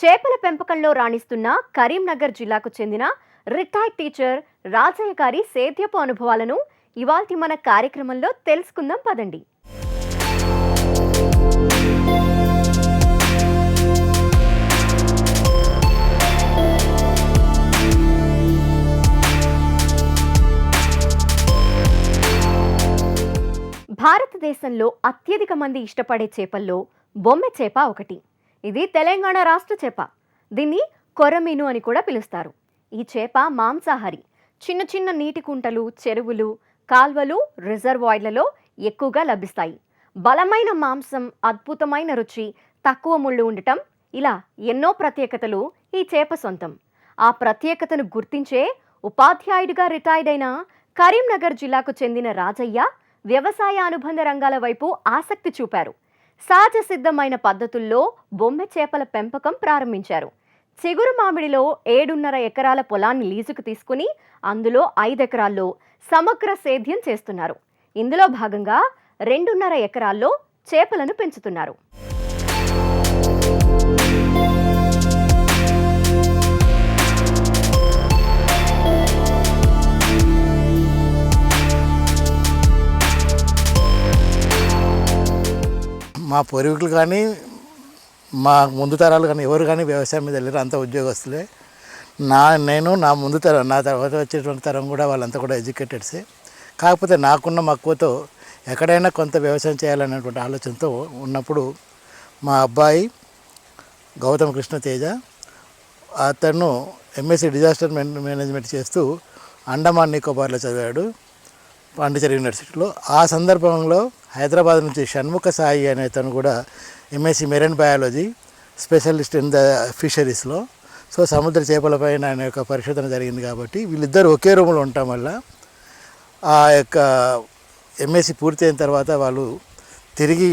చేపల పెంపకంలో రాణిస్తున్న కరీంనగర్ జిల్లాకు చెందిన రిటైర్డ్ టీచర్ రాజయ్య గారి సేద్యపు అనుభవాలను ఇవాల్టి మన కార్యక్రమంలో తెలుసుకుందాం పదండి. భారతదేశంలో అత్యధిక మంది ఇష్టపడే చేపల్లో బొమ్మె చేప ఒకటి. ఇది తెలంగాణ రాష్ట్ర చేప. దీన్ని కొరమీను అని కూడా పిలుస్తారు. ఈ చేప మాంసాహారి. చిన్న చిన్న నీటి కుంటలు చెరువులు కాల్వలు రిజర్వాయర్లలో ఎక్కువగా లభిస్తాయి. బలమైన మాంసం అద్భుతమైన రుచి తక్కువ ముళ్ళు ఉండటం ఇలా ఎన్నో ప్రత్యేకతలు ఈ చేప సొంతం. ఆ ప్రత్యేకతను గుర్తించే ఉపాధ్యాయుడిగా రిటైర్డ్ అయిన కరీంనగర్ జిల్లాకు చెందిన రాజయ్య వ్యవసాయ అనుబంధ రంగాల వైపు ఆసక్తి చూపారు. సహజ సిద్ధమైన పద్ధతుల్లో బొమ్మె చేపల పెంపకం ప్రారంభించారు. చిగురు మామిడిలో ఏడున్నర ఎకరాల పొలాన్ని లీజుకు తీసుకుని అందులో ఐదెకరాల్లో సమగ్ర సేద్యం చేస్తున్నారు. ఇందులో భాగంగా రెండున్నర ఎకరాల్లో చేపలను పెంచుతున్నారు. మా పూర్వీకులు కానీ మా ముందు తరాలు కానీ ఎవరు కానీ వ్యవసాయం మీద వెళ్ళారు అంత ఉద్యోగస్తులే. నా నేను నా ముందు తరం నా తర్వాత వచ్చేటువంటి తరం కూడా వాళ్ళంతా కూడా ఎడ్యుకేటెడ్సే. కాకపోతే నాకున్న మక్కువతో ఎక్కడైనా కొంత వ్యవసాయం చేయాలనేటువంటి ఆలోచనతో ఉన్నప్పుడు మా అబ్బాయి గౌతమ్ కృష్ణ తేజ అతను ఎంఎస్సి డిజాస్టర్ మేనేజ్మెంట్ చేస్తూ అండమాన్ నికోబార్లో చదివాడు. పాండిచేరి యూనివర్సిటీలో ఆ సందర్భంలో హైదరాబాద్ నుంచి షణ్ముఖ సాయి అనే తను కూడా M Sc marine biology specialist in the ఫిషరీస్లో. So సముద్ర చేపలపైన ఆయన యొక్క పరిశోధన జరిగింది కాబట్టి వీళ్ళిద్దరు ఒకే రూమ్లో ఉండటం వల్ల ఆ యొక్క ఎంఎస్సి పూర్తయిన తర్వాత వాళ్ళు తిరిగి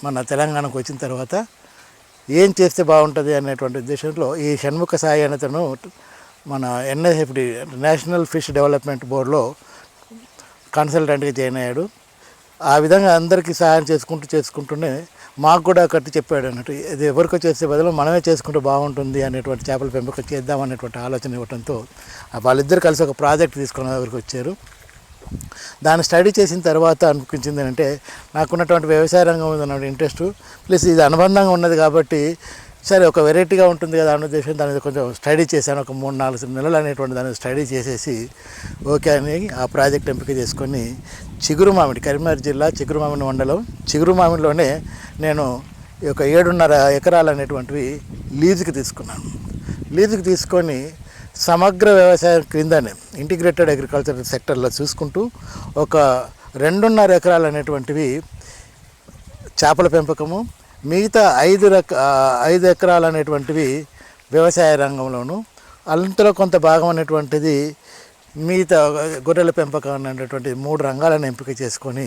మన తెలంగాణకు వచ్చిన తర్వాత ఏం చేస్తే బాగుంటుంది అనేటువంటి ఉద్దేశంలో ఈ షణ్ముఖ సాయి అనే తను మన ఎన్ఎస్ఎఫ్డి నేషనల్ ఫిష్ డెవలప్మెంట్ బోర్డులో కన్సల్టెంట్గా జాయిన్ అయ్యాడు. ఆ విధంగా అందరికీ సహాయం చేసుకుంటూ చేసుకుంటూనే మాకు కూడా కట్టి చెప్పాడు అన్నట్టు ఇది ఎవరికో చేసే బదులు మనమే చేసుకుంటే బాగుంటుంది అనేటువంటి చేపల పెంపకం చేద్దాం అనేటువంటి ఆలోచన ఇవ్వడంతో వాళ్ళిద్దరు కలిసి ఒక ప్రాజెక్ట్ తీసుకున్న దగ్గరికి వచ్చారు. దాన్ని స్టడీ చేసిన తర్వాత అనిపించింది అంటే నాకున్నటువంటి వ్యవసాయ రంగం మీద ఉన్న ఇంట్రెస్ట్ ప్లస్ ఇది అనుబంధంగా ఉన్నది కాబట్టి సరే ఒక వెరైటీగా ఉంటుంది కదా అన్న ఉద్దేశం దాని కొంచెం స్టడీ చేశాను ఒక మూడు నాలుగు నెలలు అనేటువంటి దాన్ని స్టడీ చేసేసి ఓకే అని ఆ ప్రాజెక్ట్ ఎంపిక చేసుకొని చిగురు మామిడి కరీంనగర్ జిల్లా చిగురు మామిడి మండలం. చిగురు మామిడిలోనే నేను ఈ యొక్క ఏడున్నర ఎకరాలు అనేటువంటివి లీజుకి తీసుకున్నాను. లీజుకి తీసుకొని సమగ్ర వ్యవసాయం క్రిందనే ఇంటిగ్రేటెడ్ అగ్రికల్చర్ సెక్టర్లో చూసుకుంటూ ఒక రెండున్నర ఎకరాలు అనేటువంటివి చేపల పెంపకము మిగతా ఐదు రక ఐదు ఎకరాలు అనేటువంటివి వ్యవసాయ రంగంలోను అంతలో కొంత భాగం అనేటువంటిది మిగతా గొర్రెల పెంపకం అనేటువంటి మూడు రంగాలను ఎంపిక చేసుకొని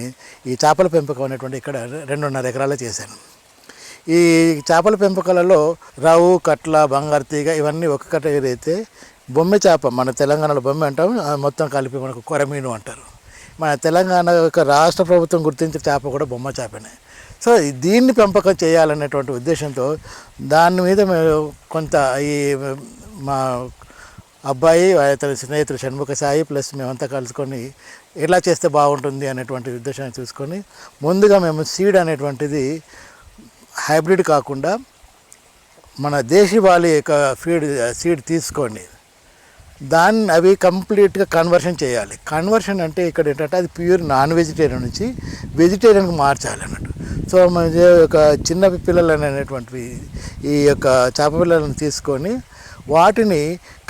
ఈ చేపల పెంపకం అనేటువంటి ఇక్కడ రెండున్నర ఎకరాలు చేశాను. ఈ చేపల పెంపకాలలో రావు కట్ల బంగారు తీగ ఇవన్నీ ఒక కేటగిరీ అయితే బొమ్మె చేప మన తెలంగాణలో బొమ్మె అంటాం మొత్తం కలిపి మనకు కొరమీను అంటారు. మన తెలంగాణ యొక్క రాష్ట్ర ప్రభుత్వం గుర్తించిన చేప కూడా బొమ్మ చేపనే. సో దీన్ని పెంపకం చేయాలనేటువంటి ఉద్దేశంతో దాని మీద మేము కొంత ఈ మా అబ్బాయి అతని స్నేహితుడు షణ్ముఖ సాయి ప్లస్ మేమంతా కలుసుకొని ఎలా చేస్తే బాగుంటుంది అనేటువంటి ఉద్దేశాన్ని చూసుకొని ముందుగా మేము సీడ్ అనేటువంటిది హైబ్రిడ్ కాకుండా మన దేశీవాలి యొక్క ఫీడ్ సీడ్ తీసుకోండి. దాన్ని అవి కంప్లీట్గా కన్వర్షన్ చేయాలి. కన్వర్షన్ అంటే ఇక్కడ ఏంటంటే అది ప్యూర్ నాన్ వెజిటేరియన్ నుంచి వెజిటేరియన్కి మార్చాలి అన్నట్టు సో మన యొక్క చిన్న పిల్లలు అనేటువంటివి ఈ యొక్క చేప పిల్లలను తీసుకొని వాటిని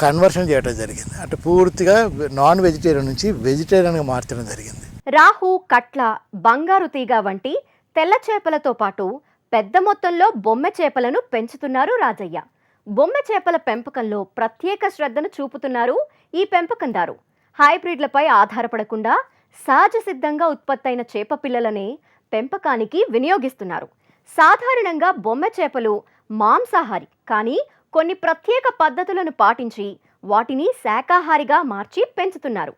కన్వర్షన్ చేయడం జరిగింది. అంటే పూర్తిగా నాన్ వెజిటేరియన్ నుంచి వెజిటేరియన్గా మార్చడం జరిగింది. రాహు కట్ల బంగారు తీగ వంటి తెల్ల చేపలతో పాటు పెద్ద మొత్తంలో బొమ్మ చేపలను పెంచుతున్నారు రాజయ్య. బొమ్మ చేపల పెంపకంలో ప్రత్యేక శ్రద్ధను చూపుతున్నారు ఈ పెంపకందారు. హైబ్రిడ్లపై ఆధారపడకుండా సహజ సిద్ధంగా ఉత్పత్తైన చేప పిల్లలనే పెంపకానికి వినియోగిస్తున్నారు. సాధారణంగా బొమ్మ చేపలు మాంసాహారి. కానీ కొన్ని ప్రత్యేక పద్ధతులను పాటించి వాటిని శాకాహారిగా మార్చి పెంచుతున్నారు.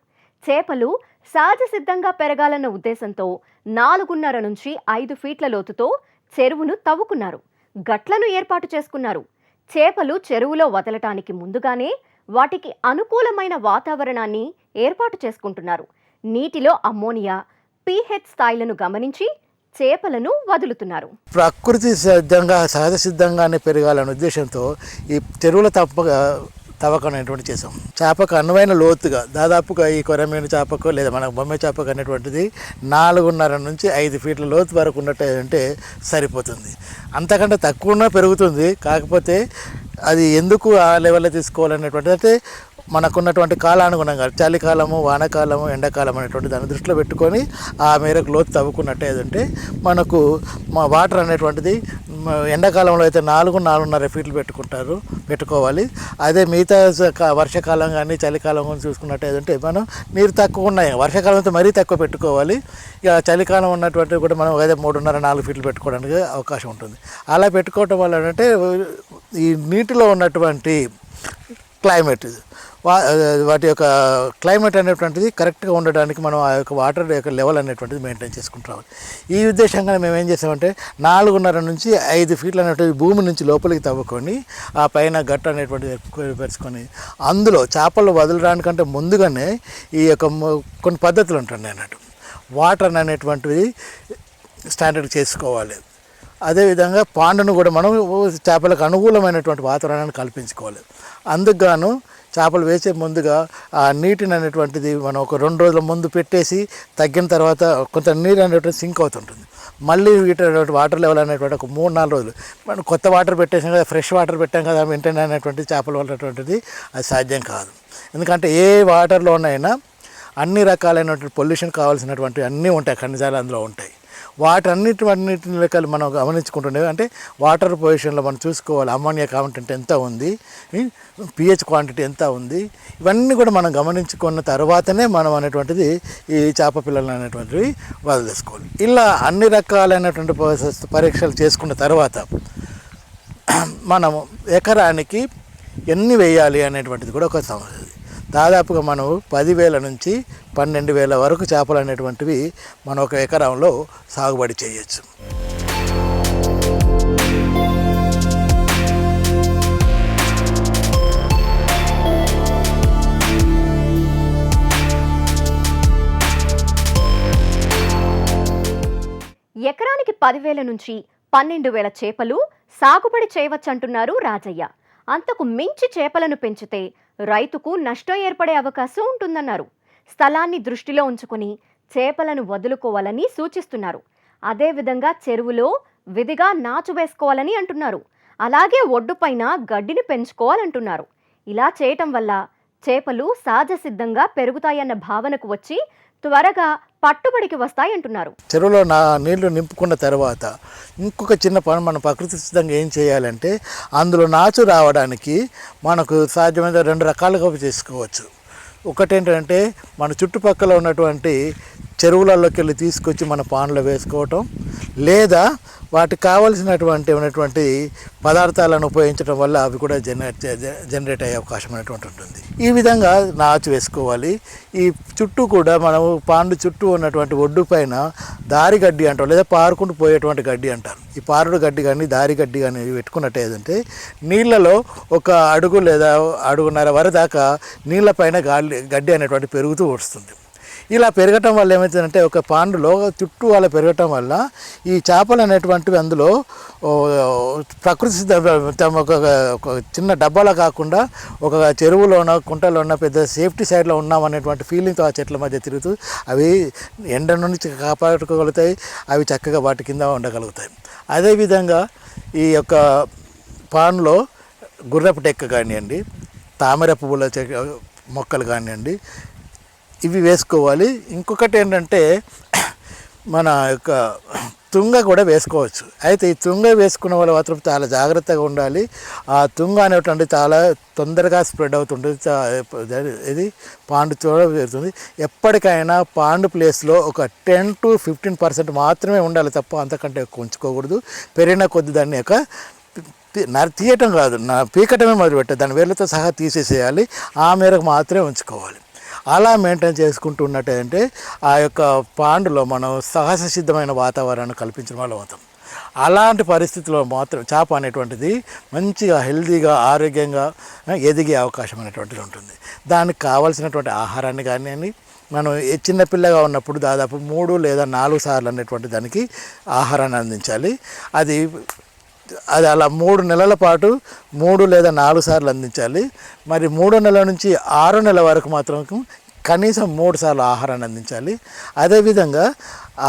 చేపలు సహజ సిద్ధంగా పెరగాలన్న ఉద్దేశంతో నాలుగున్నర నుంచి ఐదు ఫీట్ల లోతుతో చెరువును తవ్వుకున్నారు. గట్లను ఏర్పాటు చేసుకున్నారు. చేపలు చెరువులో వదలటానికి ముందుగానే వాటికి అనుకూలమైన వాతావరణాన్ని ఏర్పాటు చేసుకుంటున్నారు. నీటిలో అమ్మోనియా పీహెచ్ స్థాయిలను గమనించి చేపలను వదులుతున్నారు. ప్రకృతి సిద్ధంగా సహజ సిద్ధంగానే పెరగాలనే ఉద్దేశంతో ఈ చెరువుల తప్పక తవ్వకం అనేటువంటి చేసాం చేపకు అనువైన లోతుగా దాదాపుగా ఈ కొరమీను చేపకు లేదా మన బొమ్మ చేపకు అనేటువంటిది నాలుగున్నర నుంచి ఐదు ఫీట్ల లోతు వరకు ఉన్నట్టు అంటే సరిపోతుంది. అంతకంటే తక్కువ పెరుగుతుంది. కాకపోతే అది ఎందుకు ఆ లెవెల్లో తీసుకోవాలనేటువంటిది అంటే మనకున్నటువంటి కాలానుగుణంగా చలికాలము వానకాలము ఎండాకాలం అనేటువంటి దాన్ని దృష్టిలో పెట్టుకొని ఆ మేరకు లోతు తవ్వుకున్నట్టు ఏదంటే మనకు మా వాటర్ అనేటువంటిది ఎండాకాలంలో అయితే నాలుగు నాలుగున్నర ఫీట్లు పెట్టుకుంటారు పెట్టుకోవాలి. అదే మిగతా వర్షాకాలం కానీ చలికాలం కానీ చూసుకున్నట్టు ఏదంటే మనం నీరు తక్కువ ఉన్నాయి. వర్షాకాలం అయితే మరీ తక్కువ పెట్టుకోవాలి. ఇక చలికాలం ఉన్నటువంటి కూడా మనం అదే మూడున్నర నాలుగు ఫీట్లు పెట్టుకోవడానికి అవకాశం ఉంటుంది. అలా పెట్టుకోవటం వల్ల ఏంటంటే ఈ నీటిలో ఉన్నటువంటి క్లైమేట్ వా వాటి యొక్క క్లైమేట్ అనేటువంటిది కరెక్ట్గా ఉండడానికి మనం ఆ యొక్క వాటర్ యొక్క లెవెల్ అనేటువంటిది మెయింటైన్ చేసుకుంటూ రావాలి. ఈ ఉద్దేశంగా మేము ఏం చేసామంటే నాలుగున్నర నుంచి ఐదు ఫీట్లు అనేటువంటి భూమి నుంచి లోపలికి తవ్వుకొని ఆ పైన గట్ట అనేటువంటిది పెరుచుకొని అందులో చేపలు వదలడానికంటే ముందుగానే ఈ యొక్క కొన్ని పద్ధతులు ఉంటాయి అన్నట్టు వాటర్ అనేటువంటిది స్టాండర్డ్ చేసుకోవాలి. అదేవిధంగా పాండును కూడా మనం చేపలకు అనుకూలమైనటువంటి వాతావరణాన్ని కల్పించుకోవాలి. అందుకు గాను చేపలు వేసే ముందుగా ఆ నీటిని అనేటువంటిది మనం ఒక రెండు రోజుల ముందు పెట్టేసి తగ్గిన తర్వాత కొంత నీరు అనేటువంటి సింక్ అవుతుంటుంది. మళ్ళీ వీటి వాటర్ లెవెల్ అనేటువంటి ఒక మూడు నాలుగు రోజులు. మనం కొత్త వాటర్ పెట్టేసాం కదా ఫ్రెష్ వాటర్ పెట్టాం కదా మెయింటైన్ అనేటువంటి చేపలు అనేటువంటిది అది సాధ్యం కాదు. ఎందుకంటే ఏ వాటర్లోనైనా అన్ని రకాలైనటువంటి పొల్యూషన్ కావాల్సినటువంటి అన్నీ ఉంటాయి ఖనిజాలు అందులో ఉంటాయి. వాటన్నిటి అన్నిటిని లెక్కలు మనం గమనించుకుంటుండే అంటే వాటర్ పొజిషన్లో మనం చూసుకోవాలి. అమ్మోనియా కాంటెంట్ ఎంత ఉంది? పిహెచ్ క్వాంటిటీ ఎంత ఉంది? ఇవన్నీ కూడా మనం గమనించుకున్న తర్వాతనే మనం అనేటువంటిది ఈ చేప పిల్లలు అనేటువంటివి వదిలేసుకోవాలి. ఇలా అన్ని రకాలైనటువంటి పరీక్షలు చేసుకున్న తర్వాత మనము ఎకరానికి ఎన్ని వేయాలి అనేటువంటిది కూడా ఒక సమస్య దాదాపుగా మనం పదివేల నుంచి పన్నెండు వేల వరకు చేపలు అనేటువంటివి మనం ఒక ఎకరంలో సాగుబడి చేయొచ్చు. ఎకరానికి పదివేల నుంచి పన్నెండు వేల చేపలు సాగుబడి చేయవచ్చంటున్నారు రాజయ్య. అంతకు మించి చేపలను పెంచితే రైతుకు నష్టం ఏర్పడే అవకాశం ఉంటుందన్నారు. స్థలాన్ని దృష్టిలో ఉంచుకుని చేపలను వదులుకోవాలని సూచిస్తున్నారు. అదేవిధంగా చెరువులో విధిగా నాచు వేసుకోవాలని అంటున్నారు. అలాగే ఒడ్డుపైన గడ్డిని పెంచుకోవాలంటున్నారు. ఇలా చేయటం వల్ల చేపలు సహజ సిద్ధంగా పెరుగుతాయన్న భావనకు వచ్చి త్వరగా పట్టుబడికి వస్తాయంటున్నారు. చెరువులో నా నీళ్ళు నింపుకున్న తర్వాత ఇంకొక చిన్న పని మనం ప్రకృతి సిద్ధంగా ఏం చేయాలంటే అందులో నాచు రావడానికి మనకు సాధ్యమైన రెండు రకాలుగా చేసుకోవచ్చు. ఒకటేంటంటే మన చుట్టుపక్కల ఉన్నటువంటి చెరువులలోకి వెళ్ళి తీసుకొచ్చి మన పాన్లో వేసుకోవటం లేదా వాటికి కావలసినటువంటి ఉన్నటువంటి పదార్థాలను ఉపయోగించడం వల్ల అవి కూడా జనరేట్ జనరేట్ అయ్యే అవకాశం అనేటువంటి ఉంటుంది. ఈ విధంగా నాచు వేసుకోవాలి. ఈ చుట్టూ కూడా మనము పాండు చుట్టూ ఉన్నటువంటి ఒడ్డు పైన దారి గడ్డి అంటాం లేదా పారుకుంటూ పోయేటువంటి గడ్డి అంటారు. ఈ పారుడు గడ్డి కానీ దారి గడ్డి కానీ పెట్టుకున్నట్టు ఏదంటే నీళ్ళలో ఒక అడుగు లేదా అడుగున్నర వరదాకా దాకా నీళ్ళపైన గాలి గడ్డి అనేటువంటి పెరుగుతూ వస్తుంది. ఇలా పెరగటం వల్ల ఏమవుతుందంటే ఒక పాండులో చుట్టూ అలా పెరగటం వల్ల ఈ చేపలు అనేటువంటివి అందులో ప్రకృతి సిద్ధ తమ ఒక చిన్న డబ్బాలో కాకుండా ఒక చెరువులోన ఉన్న పెద్ద సేఫ్టీ సైడ్లో ఉన్నాం అనేటువంటి ఫీలింగ్తో ఆ చెట్ల మధ్య తిరుగుతూ అవి ఎండ నుంచి కాపాడుకోగలుగుతాయి అవి చక్కగా వాటి కింద ఉండగలుగుతాయి. అదేవిధంగా ఈ యొక్క పాన్లో గుర్రపు టెక్క కానివ్వండి తామర పువ్వుల మొక్కలు కానివ్వండి ఇవి వేసుకోవాలి. ఇంకొకటి ఏంటంటే మన యొక్క తుంగ కూడా వేసుకోవచ్చు. అయితే ఈ తుంగ వేసుకున్న వాళ్ళు మాత్రం చాలా జాగ్రత్తగా ఉండాలి. ఆ తుంగ అనేటువంటి చాలా తొందరగా స్ప్రెడ్ అవుతుంటుంది. ఇది పాండు చూడ పెరుగుతుంది. ఎప్పటికైనా పాండు ప్లేస్లో ఒక టెన్ టు ఫిఫ్టీన్ పర్సెంట్ మాత్రమే ఉండాలి తప్ప అంతకంటే ఉంచుకోకూడదు. పెరిగిన కొద్ది దాన్ని యొక్క నర తీయటం కాదు. నా పీకటమే మొదలుపెట్టాలి. దాని వేళ్ళతో సహా తీసేసేయాలి. ఆ మేరకు మాత్రమే ఉంచుకోవాలి. అలా మెయింటైన్ చేసుకుంటూ ఉన్నట్టంటే ఆ యొక్క పాండులో మనం సహజ సిద్ధమైన వాతావరణాన్ని కల్పించడం వల్ల అవుతాం. అలాంటి పరిస్థితుల్లో మాత్రం చేప అనేటువంటిది మంచిగా హెల్తీగా ఆరోగ్యంగా ఎదిగే అవకాశం అనేటువంటిది ఉంటుంది. దానికి కావాల్సినటువంటి ఆహారాన్ని కానీ మనం చిన్నపిల్లగా ఉన్నప్పుడు దాదాపు మూడు లేదా నాలుగు సార్లు అనేటువంటి దానికి ఆహారాన్ని అందించాలి. అది అది అలా మూడు నెలల పాటు మూడు లేదా నాలుగు సార్లు అందించాలి. మరి మూడో నెల నుంచి ఆరో నెల వరకు మాత్రం కనీసం మూడు సార్లు ఆహారాన్ని అందించాలి. అదేవిధంగా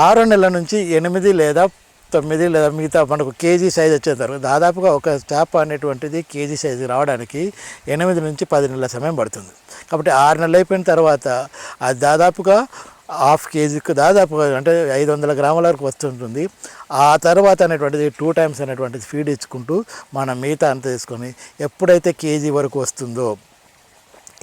ఆరో నెల నుంచి ఎనిమిది లేదా తొమ్మిది లేదా మిగతా మనకు కేజీ సైజ్ వచ్చేస్తారు దాదాపుగా ఒక చేప అనేటువంటిది కేజీ సైజు రావడానికి ఎనిమిది నుంచి పది నెలల సమయం పడుతుంది. కాబట్టి ఆరు నెలలు అయిపోయిన తర్వాత అది దాదాపుగా హాఫ్ కేజీకి దాదాపుగా అంటే ఐదు వందల గ్రాముల వరకు వస్తుంటుంది. ఆ తర్వాత అనేటువంటిది టూ టైమ్స్ అనేటువంటిది ఫీడ్ ఇచ్చుకుంటూ మనం మిగతా అంత తీసుకొని ఎప్పుడైతే కేజీ వరకు వస్తుందో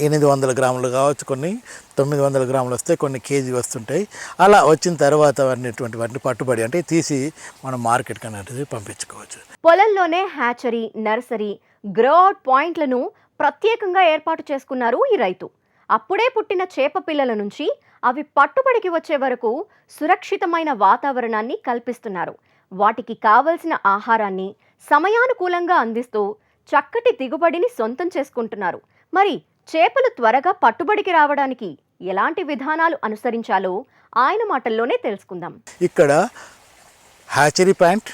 ఎనిమిది వందల గ్రాములు కావచ్చు కొన్ని తొమ్మిది వందల గ్రాములు వస్తే కొన్ని కేజీ వస్తుంటాయి. అలా వచ్చిన తర్వాత అనేటువంటి వాటిని పట్టుబడి అంటే తీసి మనం మార్కెట్కి అనేది పంపించుకోవచ్చు. పొలంలోనే హ్యాచరీ నర్సరీ గ్రోఅవుట్ పాయింట్లను ప్రత్యేకంగా ఏర్పాటు చేసుకున్నారు ఈ రైతు. అప్పుడే పుట్టిన చేప పిల్లల నుంచి అవి పట్టుబడికి వచ్చే వరకు సురక్షితమైన వాతావరణాన్ని కల్పిస్తున్నారు. వాటికి కావలసిన ఆహారాన్ని సమయానుకూలంగా అందిస్తూ చక్కటి దిగుబడిని సొంతం చేసుకుంటున్నారు. మరి చేపలు త్వరగా పట్టుబడికి రావడానికి ఎలాంటి విధానాలు అనుసరించాలో ఆయన మాటల్లోనే తెలుసుకుందాం. ఇక్కడ hatchery point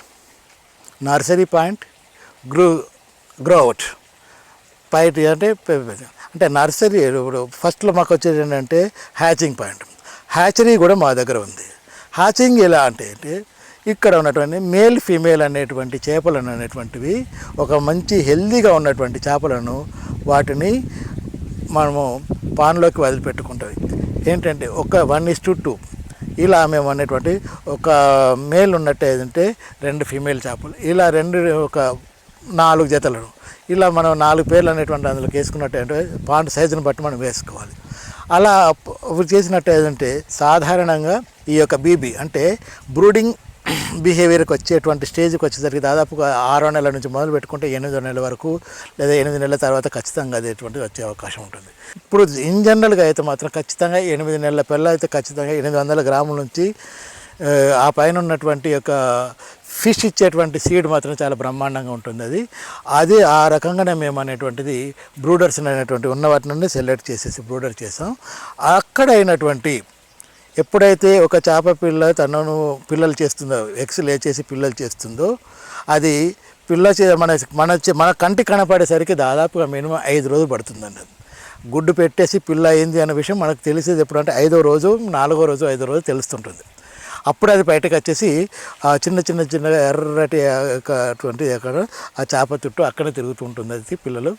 nursery point grow grow out పైట్ అంటే అంటే నర్సరీ ఇప్పుడు ఫస్ట్లో మాకు వచ్చేది ఏంటంటే హ్యాచింగ్ పాయింట్. హ్యాచరీ కూడా మా దగ్గర ఉంది. హ్యాచింగ్ ఎలా అంటే అంటే ఇక్కడ ఉన్నటువంటి మేల్ ఫీమేల్ అనేటువంటి చేపలను అనేటువంటివి ఒక మంచి హెల్దీగా ఉన్నటువంటి చేపలను వాటిని మనము పాన్లోకి వదిలిపెట్టుకుంటుంది ఏంటంటే ఒక వన్ ఇస్ టు టూ. ఇలా మేము అనేటువంటి ఒక మేల్ ఉన్నట్టు ఏంటంటే రెండు ఫీమేల్ చేపలు. ఇలా రెండు ఒక నాలుగు జతలను. ఇలా మనం నాలుగు పేర్లు అనేటువంటి అందులోకి వేసుకున్నట్టు అంటే పాండ్ సైజుని బట్టి మనం వేసుకోవాలి. అలా ఇప్పుడు చేసినట్టు ఏంటంటే సాధారణంగా ఈ యొక్క బీబీ అంటే బ్రూడింగ్ బిహేవియర్కి వచ్చేటువంటి స్టేజ్కి వచ్చేసరికి దాదాపుగా ఆరో నెలల నుంచి మొదలు పెట్టుకుంటే ఎనిమిదో నెలల వరకు లేదా ఎనిమిది నెలల తర్వాత ఖచ్చితంగా అదేటువంటి వచ్చే అవకాశం ఉంటుంది. ఇప్పుడు ఇన్ జనరల్గా అయితే మాత్రం ఖచ్చితంగా ఎనిమిది నెలల పిల్ల అయితే ఖచ్చితంగా ఎనిమిది వందల గ్రాముల నుంచి ఆ పైన ఉన్నటువంటి యొక్క ఫిష్ ఇచ్చేటువంటి సీడ్ మాత్రం చాలా బ్రహ్మాండంగా ఉంటుంది అది. అది ఆ రకంగానే మేము అనేటువంటిది బ్రూడర్స్ అనేటువంటి ఉన్న వాటి నుండి సెలెక్ట్ చేసేసి బ్రూడర్ చేసాం. అక్కడ అయినటువంటి ఎప్పుడైతే ఒక చేప పిల్ల తనను పిల్లలు చేస్తుందో ఎగ్స్ లేచేసి పిల్లలు చేస్తుందో అది పిల్ల చే మన మన మన కంటి కనపడేసరికి దాదాపుగా మినిమం ఐదు రోజులు పడుతుందండి గుడ్డు పెట్టేసి పిల్ల అయింది అనే విషయం మనకు తెలిసేది ఎప్పుడంటే ఐదో రోజు నాలుగో రోజు ఐదో రోజు తెలుస్తుంటుంది. అప్పుడు అది బయటకు వచ్చేసి ఆ చిన్న చిన్న చిన్నగా ఎర్రటి అటువంటి అక్కడ ఆ చేప చుట్టూ అక్కడే తిరుగుతుంటుంది అది పిల్లలు.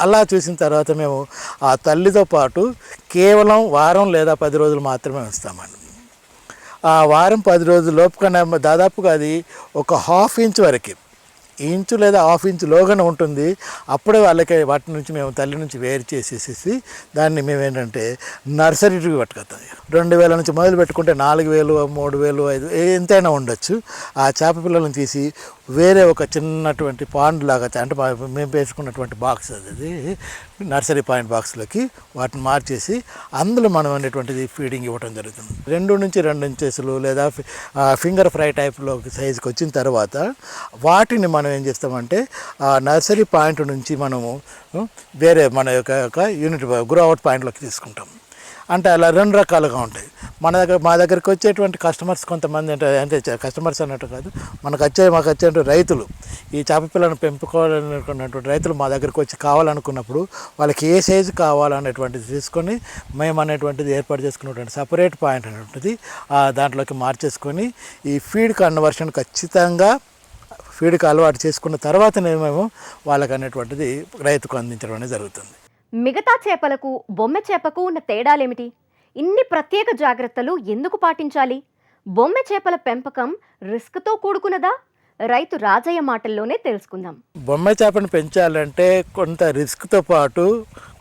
అలా చూసిన తర్వాత మేము ఆ తల్లితో పాటు కేవలం వారం లేదా పది రోజులు మాత్రమే ఉంచుతామండి ఆ వారం పది రోజుల లోపు కన్నా దాదాపుగా అది ఒక హాఫ్ ఇంచ్ వరకు. ఇంచు లేదా హాఫ్ ఇంచ్ లోగానే ఉంటుంది. అప్పుడే వాళ్ళకి వాటి నుంచి మేము తల్లి నుంచి వేరు చేసేసేసి దాన్ని మేము ఏంటంటే నర్సరీకి పట్టుకొస్తాం. రెండు వేల నుంచి మొదలు పెట్టుకుంటే నాలుగు వేలు మూడు వేలు ఐదు ఎంతైనా ఉండొచ్చు. ఆ చేప పిల్లలను తీసి వేరే ఒక చిన్నటువంటి పాండ్ లాగా అంటే మేము వేసుకున్నటువంటి బాక్స్ అది నర్సరీ పాయింట్ బాక్స్లోకి వాటిని మార్చేసి అందులో మనం అనేటువంటిది ఫీడింగ్ ఇవ్వడం జరుగుతుంది. రెండు నుంచి రెండు ఇంచెస్లు లేదా ఫింగర్ ఫ్రై టైప్లో సైజుకి వచ్చిన తర్వాత వాటిని మనం ఏం చేస్తామంటే ఆ నర్సరీ పాయింట్ నుంచి మనము వేరే మన యొక్క యొక్క యూనిట్ గ్రో అవుట్ పాయింట్లోకి తీసుకుంటాం. అంటే అలా రెండు రకాలుగా ఉంటాయి. మన దగ్గర మా దగ్గరికి వచ్చేటువంటి కస్టమర్స్ కొంతమంది అంటే అంటే కస్టమర్స్ అన్నట్టు కాదు మనకు వచ్చే మాకు వచ్చేటువంటి రైతులు. ఈ చేప పిల్లను పెంపుకోవాలనుకున్నటువంటి రైతులు మా దగ్గరికి వచ్చి కావాలనుకున్నప్పుడు వాళ్ళకి ఏ సైజు కావాలనేటువంటిది తీసుకొని మేము అనేటువంటిది ఏర్పాటు చేసుకున్నటువంటి సపరేట్ పాయింట్ అనేటువంటిది దాంట్లోకి మార్చేసుకొని ఈ ఫీడ్ కన్వర్షన్ ఖచ్చితంగా ఫీడ్కి అలవాటు చేసుకున్న తర్వాతనే మేము వాళ్ళకి అనేటువంటిది రైతుకు అందించడం అనేది జరుగుతుంది. మిగతా చేపలకు బొమ్మె చేపకు ఉన్న తేడాలేమిటి? ఇన్ని ప్రత్యేక జాగ్రత్తలు ఎందుకు పాటించాలి? బొమ్మె చేపల పెంపకం రిస్క్తో కూడుకున్నదా? రైతు రాజయ్య మాటల్లోనే తెలుసుకుందాం. బొమ్మ చేపను పెంచాలంటే కొంత రిస్క్తో పాటు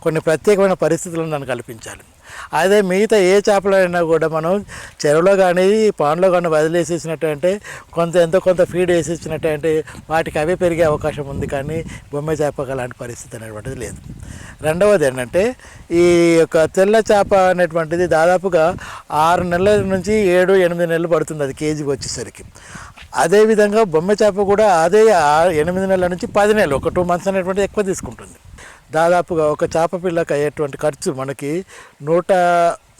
కొన్ని ప్రత్యేకమైన పరిస్థితులను దాన్ని కల్పించాలి. అదే మిగతా ఏ చేపలైనా కూడా మనం చెరువులో కానీ పాన్లో కానీ వదిలేసేసినట్టంటే కొంత ఎంతో కొంత ఫీడ్ వేసేసినట్టంటే వాటికి అవే పెరిగే అవకాశం ఉంది కానీ బొమ్మ చేపకు అలాంటి పరిస్థితి అనేటువంటిది లేదు. రెండవది ఏంటంటే ఈ యొక్క తెల్ల చేప అనేటువంటిది దాదాపుగా ఆరు నెలల నుంచి ఏడు ఎనిమిది నెలలు పడుతుంది అది కేజీకి వచ్చేసరికి. అదేవిధంగా బొమ్మ చేప కూడా అదే ఎనిమిది నెలల నుంచి పది నెలలు ఒక టూ మంత్స్ అనేటువంటిది ఎక్కువ తీసుకుంటుంది. దాదాపుగా ఒక చేప పిల్లకి అయ్యేటువంటి ఖర్చు మనకి నూట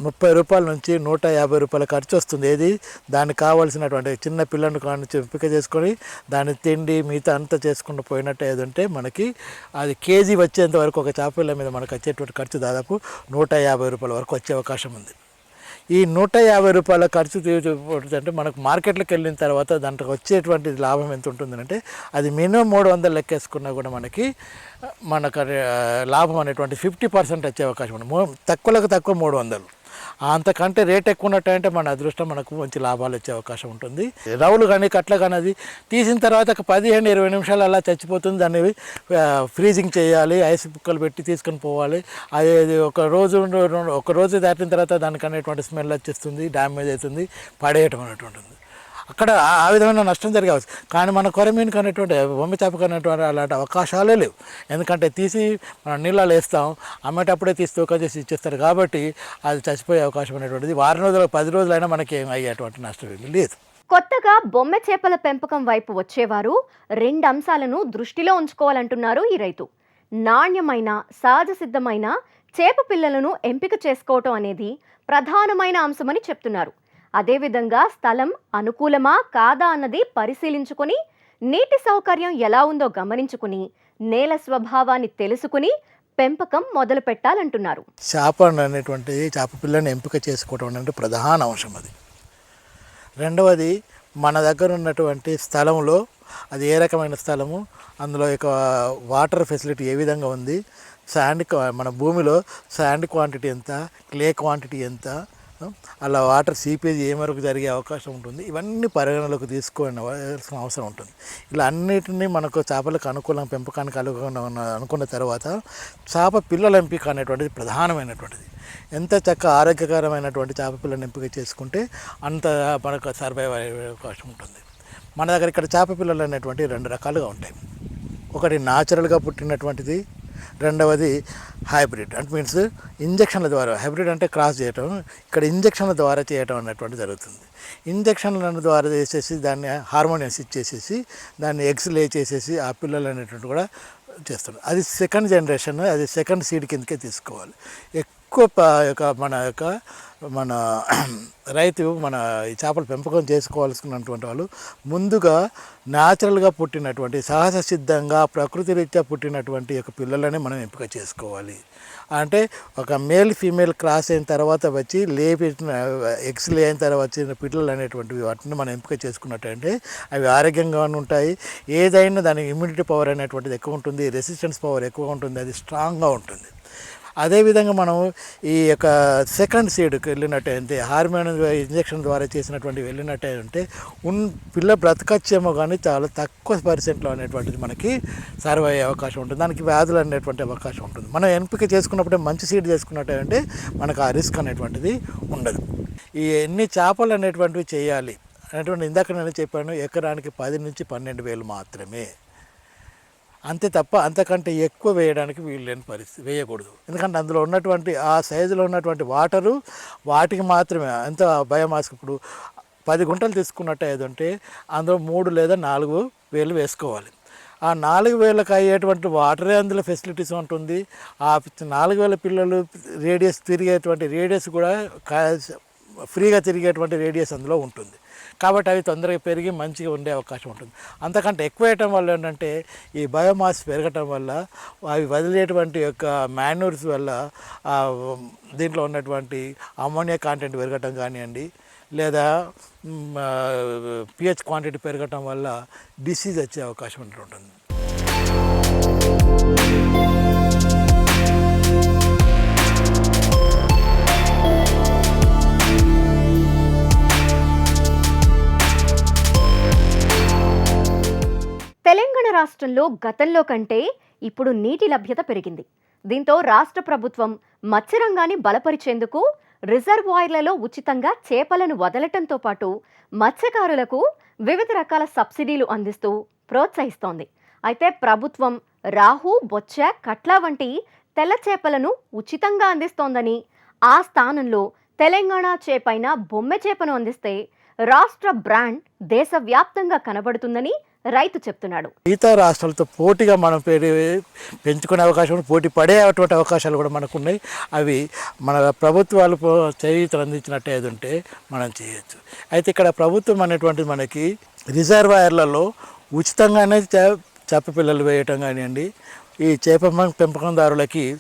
ముప్పై రూపాయల నుంచి నూట యాభై రూపాయల ఖర్చు వస్తుంది. ఏది? దానికి కావాల్సినటువంటి చిన్న పిల్లను కానీ ఎంపిక చేసుకొని దాని తిండి మిగతా అంతా చేసుకుంటూ పోయినట్టు ఏదంటే మనకి అది కేజీ వచ్చేంత వరకు ఒక చేప పిల్ల మీద మనకు వచ్చేటువంటి ఖర్చు దాదాపు నూట యాభై రూపాయల వరకు వచ్చే అవకాశం ఉంది. ఈ నూట యాభై రూపాయల ఖర్చు అంటే మనకు మార్కెట్లోకి వెళ్ళిన తర్వాత దాంట్లో వచ్చేటువంటి లాభం ఎంత ఉంటుందంటే అది మినిమం మూడు వందలు లెక్కేసుకున్నా కూడా మనకి మనకు లాభం అనేటువంటి ఫిఫ్టీ పర్సెంట్ వచ్చే అవకాశం ఉంది. తక్కువలకు తక్కువ మూడు వందలు. అంతకంటే రేట్ ఎక్కువ ఉన్నట్టంటే మన అదృష్టం మనకు మంచి లాభాలు వచ్చే అవకాశం ఉంటుంది. రౌలు కానీ కట్ల కానీ అది తీసిన తర్వాత ఒక పదిహేను ఇరవై నిమిషాలు అలా చచ్చిపోతుంది. దాన్ని ఫ్రీజింగ్ చేయాలి ఐస్ బుక్కలు పెట్టి తీసుకొని పోవాలి. అది అది ఒక రోజు ఒక రోజు దాటిన తర్వాత దానికి అనేటువంటి స్మెల్ వచ్చేస్తుంది డ్యామేజ్ అవుతుంది పడేయటం అనేటువంటిది. అక్కడ ఆ- విధమైన నష్టం జరగవచ్చు కానీ మన కొరమీనుకి అనేటువంటి బొమ్మ చేపకు అనేటువంటి అలాంటి అవకాశాలే లేవు. ఎందుకంటే తీసి మనం నీళ్ళలో వేస్తాం అమ్మేటప్పుడే తీసి తూకం చేసి ఇచ్చేస్తారు కాబట్టి అది చచ్చిపోయే అవకాశం అనేటువంటిది. వారం రోజులు పది రోజులైనా మనకి ఏం అయ్యేటువంటి నష్టం ఏమీ లేదు. కొత్తగా బొమ్మె చేపల పెంపకం వైపు వచ్చేవారు రెండు అంశాలను దృష్టిలో ఉంచుకోవాలంటున్నారు ఈ రైతు. నాణ్యమైన సహజ సిద్ధమైన చేప పిల్లలను ఎంపిక చేసుకోవటం అనేది ప్రధానమైన అంశమని చెప్తున్నారు. అదేవిధంగా స్థలం అనుకూలమా కాదా అన్నది పరిశీలించుకొని నీటి సౌకర్యం ఎలా ఉందో గమనించుకుని నేల స్వభావాన్ని తెలుసుకుని పెంపకం మొదలు పెట్టాలంటున్నారు. చేప అనేటువంటి చేప పిల్లని ఎంపిక చేసుకోవడం అనేది ప్రధాన అంశం అది. రెండవది మన దగ్గర ఉన్నటువంటి స్థలంలో అది ఏ రకమైన స్థలము అందులో యొక్క వాటర్ ఫెసిలిటీ ఏ విధంగా ఉంది శాండ్ క్వా- మన భూమిలో శాండ్ క్వాంటిటీ ఎంత క్లే క్వాంటిటీ ఎంత అలా వాటర్ సీపేజ్ ఏ మేరకు జరిగే అవకాశం ఉంటుంది? ఇవన్నీ పరిగణలోకి తీసుకోవాల్సిన అవసరం ఉంటుంది. ఇలా అన్నిటినీ మనకు చేపలకు అనుకూలం పెంపకానికి అనుకూలంగా అనుకున్న తర్వాత చేప పిల్లల ఎంపిక అనేటువంటిది ప్రధానమైనటువంటిది. ఎంత చక్క ఆరోగ్యకరమైనటువంటి చేప పిల్లని ఎంపిక చేసుకుంటే అంత మనకు సర్వైవ్ అయ్యే అవకాశం ఉంటుంది. మన దగ్గర ఇక్కడ చేప పిల్లలు అనేటువంటి రెండు రకాలుగా ఉంటాయి. ఒకటి న్యాచురల్గా పుట్టినటువంటిది రెండవది హైబ్రిడ్. అంటే మీన్స్ ఇంజక్షన్ల ద్వారా హైబ్రిడ్ అంటే క్రాస్ చేయటం ఇక్కడ ఇంజక్షన్ల ద్వారా చేయటం అనేటువంటి జరుగుతుంది. ఇంజక్షన్ల ద్వారా చేసేసి దాన్ని హార్మోనియన్స్ ఇచ్చేసేసి దాన్ని ఎగ్స్ లే చేసేసి ఆ పిల్లలు అనేటువంటి కూడా చేస్తారు. అది సెకండ్ జనరేషన్ అది సెకండ్ సీడ్ కిందకే తీసుకోవాలి. ఎక్కువ యొక్క మన యొక్క మన రైతు మన ఈ చేపల పెంపకం చేసుకోవాల్సినటువంటి వాళ్ళు ముందుగా న్యాచురల్గా పుట్టినటువంటి సహజ సిద్ధంగా ప్రకృతి రీత్యా పుట్టినటువంటి యొక్క పిల్లలనే మనం ఎంపిక చేసుకోవాలి. అంటే ఒక మేల్ ఫీమేల్ క్రాస్ అయిన తర్వాత వచ్చి లేపిన ఎగ్స్ లే అయిన తర్వాత వచ్చిన పిల్లలు అనేటువంటివి వాటిని మనం ఎంపిక చేసుకున్నట్టంటే అవి ఆరోగ్యంగా ఉంటాయి. ఏదైనా దానికి ఇమ్యూనిటీ పవర్ అనేటువంటిది ఎక్కువ ఉంటుంది రెసిస్టెన్స్ పవర్ ఎక్కువ ఉంటుంది అది స్ట్రాంగ్గా ఉంటుంది. అదేవిధంగా మనం ఈ యొక్క సెకండ్ సీడ్కి వెళ్ళినట్టయితే హార్మోన్ ఇంజక్షన్ ద్వారా చేసినటువంటి వెళ్ళినట్టయితే ఉన్ పిల్ల బ్రతకచ్చేమో కానీ చాలా తక్కువ పర్సెంట్లో అనేటువంటిది మనకి సర్వ్ అయ్యే అవకాశం ఉంటుంది. దానికి వ్యాధులు అనేటువంటి అవకాశం ఉంటుంది. మనం ఎంపిక చేసుకున్నప్పుడే మంచి సీడ్ చేసుకున్నట్టయితే మనకు ఆ రిస్క్ అనేటువంటిది ఉండదు. ఈ ఎన్ని చేపలు అనేటువంటివి చేయాలి? అనేటువంటి ఇందాక నేను చెప్పాను ఎకరానికి పది నుంచి పన్నెండు వేలు మాత్రమే. అంతే తప్ప అంతకంటే ఎక్కువ వేయడానికి వీలు లేని పరిస్థితి వేయకూడదు. ఎందుకంటే అందులో ఉన్నటువంటి ఆ సైజులో ఉన్నటువంటి వాటరు వాటికి మాత్రమే. ఎంత బయోమాస్ ఇప్పుడు పది గుంటలు తీసుకున్నట్టు ఏదంటే అందులో మూడు లేదా నాలుగు వేలు వేసుకోవాలి. ఆ నాలుగు వేలకు అయ్యేటువంటి వాటరే అందులో ఫెసిలిటీస్ ఉంటుంది. ఆ నాలుగు వేల పిల్లలు రేడియస్ తిరిగేటువంటి రేడియస్ కూడా ఫ్రీగా తిరిగేటువంటి రేడియస్ అందులో ఉంటుంది. కాబట్టి అవి తొందరగా పెరిగి మంచిగా ఉండే అవకాశం ఉంటుంది. అంతకంటే ఎక్కువ వేయటం వల్ల ఏంటంటే ఈ బయోమాస్ పెరగటం వల్ల అవి వదిలేటువంటి యొక్క మాన్యూర్స్ వల్ల దీంట్లో ఉన్నటువంటి అమోనియా కాంటెంట్ పెరగటం కానివ్వండి లేదా పిహెచ్ క్వాంటిటీ పెరగటం వల్ల డిసీజ్ వచ్చే అవకాశం ఉంటుంది. తెలంగాణ రాష్ట్రంలో గతంలో కంటే ఇప్పుడు నీటి లభ్యత పెరిగింది. దీంతో రాష్ట్ర ప్రభుత్వం మత్స్యరంగాన్ని బలపరిచేందుకు రిజర్వాయర్లలో ఉచితంగా చేపలను వదలటంతో పాటు మత్స్యకారులకు వివిధ రకాల సబ్సిడీలు అందిస్తూ ప్రోత్సహిస్తోంది. అయితే ప్రభుత్వం రాహు బొచ్చ కట్ల వంటి తెల్ల చేపలను ఉచితంగా అందిస్తోందని ఆ స్థానంలో తెలంగాణ చేపైన బొమ్మ చేపను అందిస్తే రాష్ట్ర బ్రాండ్ దేశవ్యాప్తంగా కనబడుతుందని రైతు చెప్తున్నాడు. మిగతా రాష్ట్రాలతో పోటీగా మనం పెంచుకునే అవకాశం పోటీ పడే అటువంటి అవకాశాలు కూడా మనకు ఉన్నాయి అవి మన ప్రభుత్వాలు పో- అందించినట్టు ఏది ఉంటే మనం చేయొచ్చు. అయితే ఇక్కడ ప్రభుత్వం అనేటువంటిది మనకి రిజర్వాయర్లలో ఉచితంగానే చే చేప పిల్లలు వేయటం కానివ్వండి ఈ చేప పెంపకందారులకి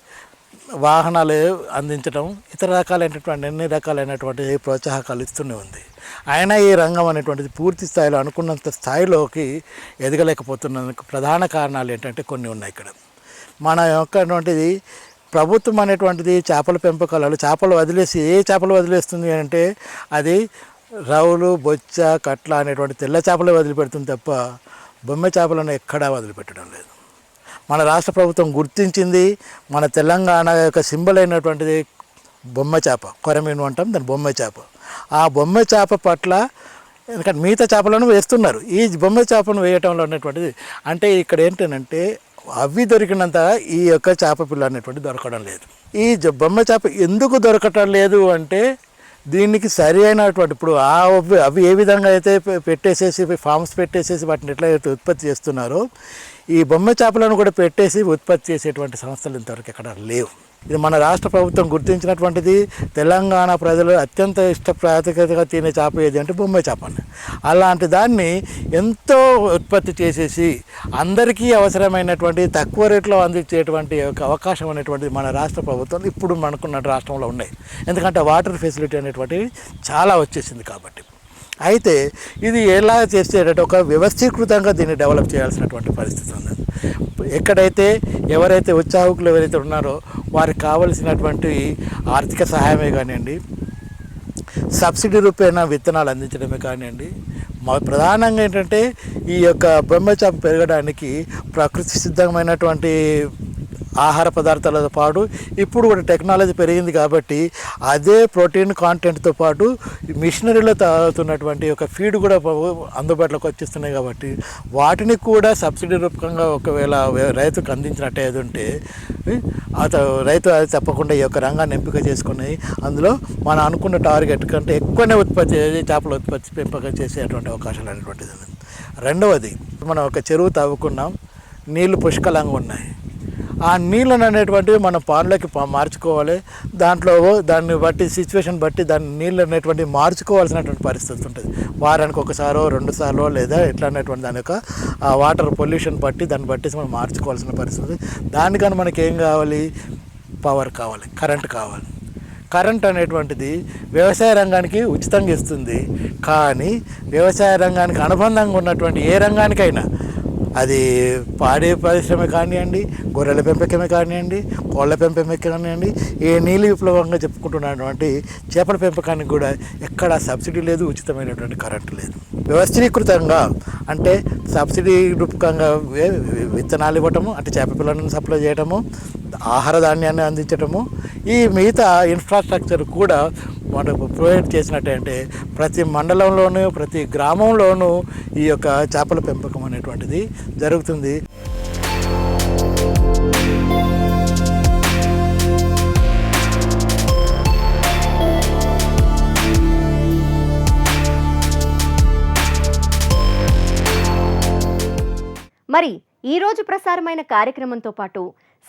వాహనాలు అందించడం ఇతర రకాలైనటువంటి అన్ని రకాలైనటువంటి ప్రోత్సాహకాలు ఇస్తూనే ఉంది. అయినా ఈ రంగం అనేటువంటిది పూర్తి స్థాయిలో అనుకున్నంత స్థాయిలోకి ఎదగలేకపోతున్నందుకు ప్రధాన కారణాలు ఏంటంటే కొన్ని ఉన్నాయి ఇక్కడ. మన యొక్కటువంటిది ప్రభుత్వం అనేటువంటిది చేపల పెంపకాలలో చేపలు వదిలేసి ఏ చేపలు వదిలేస్తుంది అంటే అది రౌలు బొచ్చ కట్ల అనేటువంటి తెల్ల చేపలే వదిలిపెడుతుంది తప్ప బొమ్మ చేపలను ఎక్కడా వదిలిపెట్టడం లేదు. మన రాష్ట్ర ప్రభుత్వం గుర్తించింది మన తెలంగాణ యొక్క సింబల్ అయినటువంటిది బొమ్మ చేప కొరమీను అంటాం దాని బొమ్మ చేప. ఆ బొమ్మ చేప పట్ల ఎందుకంటే మిగతా చేపలను వేస్తున్నారు. ఈ బొమ్మ చేపను వేయటంలో ఉన్నటువంటిది అంటే ఇక్కడ ఏంటంటే అవి దొరికినంత ఈ యొక్క చేప పిల్ల అనేటువంటి దొరకడం లేదు. ఈ బొమ్మ చేప ఎందుకు దొరకటం లేదు అంటే దీనికి సరి అయినటువంటి ఇప్పుడు ఆ అవి ఏ విధంగా అయితే పెట్టేసేసి ఫామ్స్ పెట్టేసేసి వాటిని ఎట్లా అయితే ఉత్పత్తి చేస్తున్నారో ఈ బొమ్మ చేపలను కూడా పెట్టేసి ఉత్పత్తి చేసేటువంటి సంస్థలు ఇంతవరకు ఎక్కడ లేవు. ఇది మన రాష్ట్ర ప్రభుత్వం గుర్తించినటువంటిది. తెలంగాణ ప్రజలు అత్యంత ఇష్ట ప్రాతిపదికగా తినే చేప ఏది అంటే బొమ్మ చేపని అలాంటి దాన్ని ఎంతో ఉత్పత్తి చేసేసి అందరికీ అవసరమైనటువంటి తక్కువ రేట్లో అందించేటువంటి ఒక అవకాశం అనేటువంటిది మన రాష్ట్ర ప్రభుత్వం ఇప్పుడు మనకున్న రాష్ట్రంలో ఉన్నాయి. ఎందుకంటే వాటర్ ఫెసిలిటీ అనేటువంటిది చాలా వచ్చేసింది కాబట్టి. అయితే ఇది ఎలా చేసేటట్టు ఒక వ్యవస్థీకృతంగా దీన్ని డెవలప్ చేయాల్సినటువంటి పరిస్థితి ఉంది ఎక్కడైతే ఎవరైతే ఉత్సాహకులు ఎవరైతే ఉన్నారో వారికి కావలసినటువంటి ఆర్థిక సహాయమే కానివ్వండి సబ్సిడీ రూపేణ విత్తనాలు అందించడమే కానివ్వండి మా ప్రధానంగా ఏంటంటే ఈ యొక్క బొమ్మచాప పెరగడానికి ప్రకృతి సిద్ధమైనటువంటి ఆహార పదార్థాలతో పాటు ఇప్పుడు కూడా టెక్నాలజీ పెరిగింది కాబట్టి అదే ప్రోటీన్ కాంటెంట్తో పాటు మిషనరీలో తయారవుతున్నటువంటి ఒక ఫీడ్ కూడా అందుబాటులోకి వచ్చేస్తున్నాయి కాబట్టి వాటిని కూడా సబ్సిడీ రూపకంగా ఒకవేళ రైతుకు అందించినట్టు ఏది ఉంటే రైతు అది తప్పకుండా ఈ యొక్క రంగాన్ని ఎంపిక చేసుకుని అందులో మనం అనుకున్న టార్గెట్ కంటే ఎక్కువనే ఉత్పత్తి చేసి చేపల ఉత్పత్తి పెంపకం చేసేటువంటి అవకాశాలు అనేటువంటిది రెండవది మనం ఒక చెరువు తవ్వుకున్నాం నీళ్ళు పుష్కలంగా ఉన్నాయి. ఆ నీళ్ళను అనేటువంటివి మనం పాన్లోకి మార్చుకోవాలి. దాంట్లో దాన్ని బట్టి సిచ్యువేషన్ బట్టి దాన్ని నీళ్ళు అనేటువంటివి మార్చుకోవాల్సినటువంటి పరిస్థితి ఉంటుంది. వారానికి ఒకసారో రెండు సార్లు లేదా ఎట్లా అనేటువంటి దాని యొక్క ఆ వాటర్ పొల్యూషన్ బట్టి దాన్ని బట్టి మనం మార్చుకోవాల్సిన పరిస్థితి దానికని మనకి ఏం కావాలి? పవర్ కావాలి కరెంట్ కావాలి. కరెంట్ అనేటువంటిది వ్యవసాయ రంగానికి ఉచితంగా ఇస్తుంది. కానీ వ్యవసాయ రంగానికి అనుబంధంగా ఉన్నటువంటి ఏ రంగానికైనా అది పాడే పరిశ్రమ కానివ్వండి గొర్రెల పెంపకమే కానివ్వండి కోళ్ళ పెంపకమే కానివ్వండి ఏ నీళ్ళు విప్లవంగా చెప్పుకుంటున్నటువంటి చేపల పెంపకానికి కూడా ఎక్కడ సబ్సిడీ లేదు ఉచితమైనటువంటి కరెంటు లేదు. వ్యవస్థీకృతంగా అంటే సబ్సిడీ రూపకంగా వే- విత్తనాలు ఇవ్వటము అంటే చేప పిల్లలను సప్లై చేయటము ఆహార ధాన్యాన్ని అందించటము ఈ మిగతా ఇన్ఫ్రాస్ట్రక్చర్ కూడా మనకు ప్రొవైడ్ చేసినట్టంటే ప్రతి మండలంలోనూ ప్రతి గ్రామంలోనూ ఈ యొక్క చేపల పెంపకం అనేటువంటిది జరుగుతుంది. మరి ఈరోజు ప్రసారమైన కార్యక్రమంతో పాటు